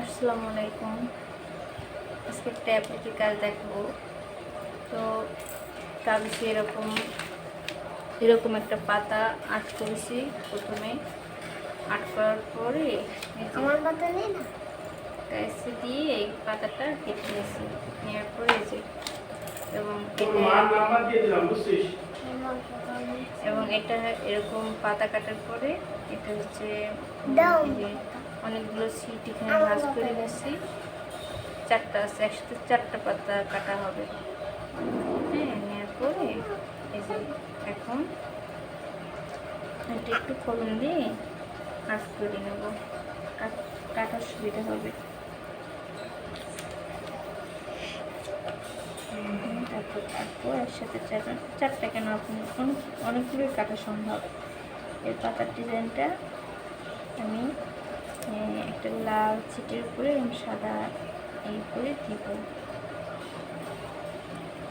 আসসালামু আলাইকুম। আজকে একটা অ্যাপ্লিকে কাজ দেখব। তো কাগজে এরকম এরকম একটা পাতা আর্ট করেছি প্রথমে। আর্ট করার পরে আমার পাতা নেই না? কাছে দিয়ে এই পাতাটা কেটে নিয়েছি। নেওয়ার পরে যে এবং এবং এটা এরকম পাতা কাটার পরে এটা হচ্ছে অনেকগুলো সিট এখানে ভাজ করে গেছি। চারটা আছে, একসাথে চারটা পাতা কাটা হবে। হ্যাঁ নেওয়ার পরে এই যে এখন এটা একটু ফলন দিয়ে কাট করে নেব। কাট- কাটার সুবিধা হবে। তারপর কাটবো একসাথে চারটা চারটা কেন আপনি অনেক অনেকগুলোই কাটা সম্ভব। এই পাতার ডিজাইনটা আমি একটা লাল ছিটের উপরে এবং সাদা এই করে দিব।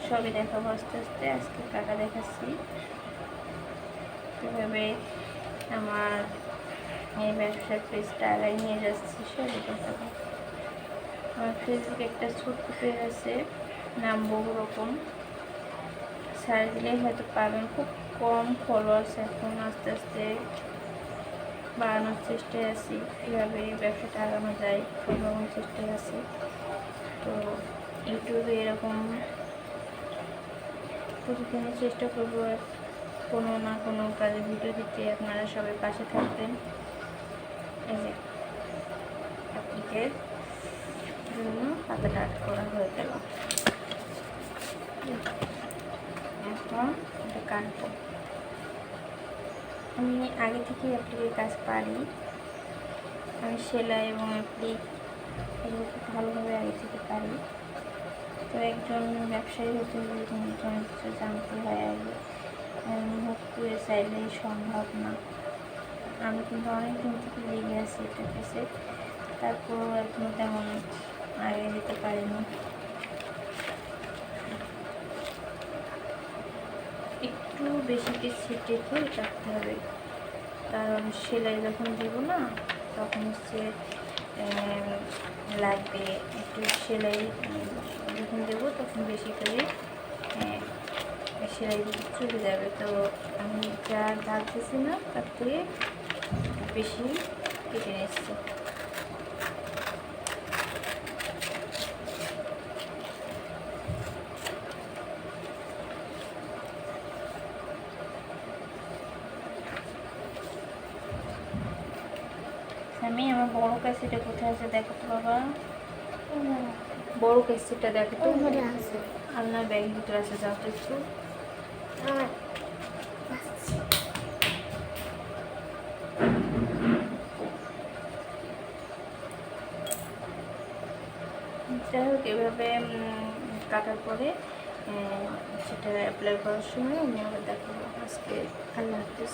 সবই দেখাবো আস্তে আস্তে, আজকে কাটা দেখাচ্ছি। কীভাবে আমার এই ব্যবসার পেজটা আগায় নিয়ে যাচ্ছি সবই দেখাবো। আমার ফেসবুকে একটা ছোট্ট পেজ আছে, নাম বহু রকম। সার্চ দিলেই হয়তো পাবেন, খুব কম ফলোয়ার্স এখন আস্তে আস্তে। বাড়ানোর চেষ্টায় আছি, কীভাবে এই ব্যবসাটা আগানো যায় সব চেষ্টায় আছি। তো ইউটিউবে এরকম প্রতিদিনের চেষ্টা করব, কোনো না কোনো কাজে ভিডিও দিতে আপনারা সবাই পাশে থাকবেন। জন্য পাতাটা আর্ট করা হয়ে গেল। এখন এটা কাটবো। আমি আগে থেকে অ্যাপ্লিকের কাজ পারি। আমি সেলাই এবং অ্যাপ্লিক এগুলো খুব ভালোভাবে আগে থেকে পারি। তো একজন ব্যবসায়ী হতে হলে কিন্তু অনেক কিছু জানতে হয় আগে। মুখ পুড়ে চাইলেই সম্ভব না। আমি কিন্তু অনেক দিন থেকে লেগে আছি এটা কাছে। তারপরও এখনও তেমন আগে যেতে পারিনি। একটু বেশি পিস ছিটে করে কাটতে হবে। কারণ সেলাই যখন দিব না, তখন হচ্ছে লাগবে একটু সেলাই যখন দেবো তখন বেশি করে সেলাই চলে যাবে। তো আমি যা দিয়েছি না, তার থেকে বেশি কেটে নিচ্ছি আমি আমার বড় ক্যাসেটে কোথায় আছে দেখো তো বাবা। বড় ক্যাসেটটা দেখো তো। ওখানে আছে। আলনার ব্যাগের ভিতরে আছে যাও তো একটু। যাই হোক এভাবে কাটার পরে সেটা অ্যাপ্লাই করার সময় আমি আবার দেখাবো আজকে আল্লাহ হাফিজ।